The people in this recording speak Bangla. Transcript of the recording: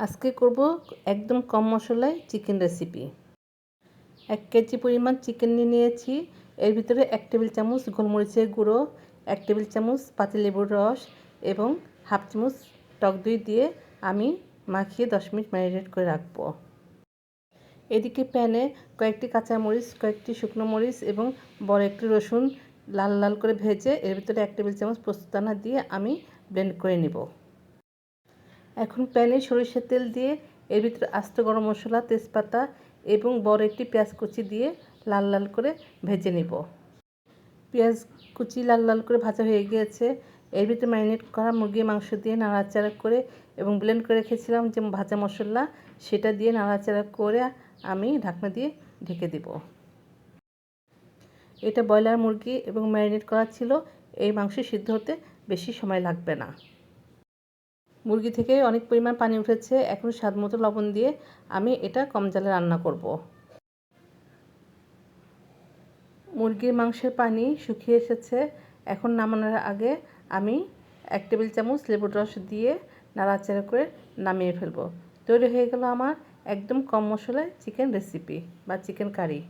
আজকে করব একদম কম মশলায় চিকেন রেসিপি এক কেজি পরিমাণ চিকেন নিয়ে নিয়েছি। এর ভিতরে এক টেবিল চামচ গোলমরিচের গুঁড়ো, এক টেবিল চামচ পাতিলেবুর রস এবং হাফ চামচ টক দই দিয়ে আমি মাখিয়ে দশ মিনিট ম্যারিনেট করে রাখব। এদিকে প্যানে কয়েকটি কাঁচামরিচ, কয়েকটি শুকনো মরিচ এবং বড় একটি রসুন লাল লাল করে ভেজে এর ভিতরে এক টেবিল চামচ পোস্তদানা দিয়ে আমি ব্লেন্ড করে নিব। এখন প্যানে সরিষার তেল দিয়ে এর ভিতরে আস্ত গরম মশলা, তেজপাতা এবং বড় একটি পেঁয়াজ কুচি দিয়ে লাল লাল করে ভেজে নিব। পেঁয়াজ কুচি লাল লাল করে ভাজা হয়ে গিয়েছে। এর ভিতরে ম্যারিনেট করা মুরগির মাংস দিয়ে নাড়াচাড়া করে এবং ব্লেন্ড করে রেখেছিলাম যে ভাজা মশলা, সেটা দিয়ে নাড়াচাড়া করে আমি ঢাকনা দিয়ে ঢেকে দিব। এটা ব্রয়লার মুরগি এবং ম্যারিনেট করা ছিল। এই মাংস সিদ্ধ হতে বেশি সময় লাগবে না। মুরগি থেকে অনেক পরিমাণ পানি উঠেছে। এখন স্বাদ মতো লবণ দিয়ে আমি এটা কম জালে রান্না করব। মুরগির মাংসের পানি শুকিয়ে এসেছে। এখন নামানোর আগে আমি এক টেবিল চামচ লেবুর রস দিয়ে নাড়াচাড়া করে নামিয়ে ফেলব। তৈরি হয়ে গেল আমার একদম কম মশলায় চিকেন রেসিপি বা চিকেন কারি।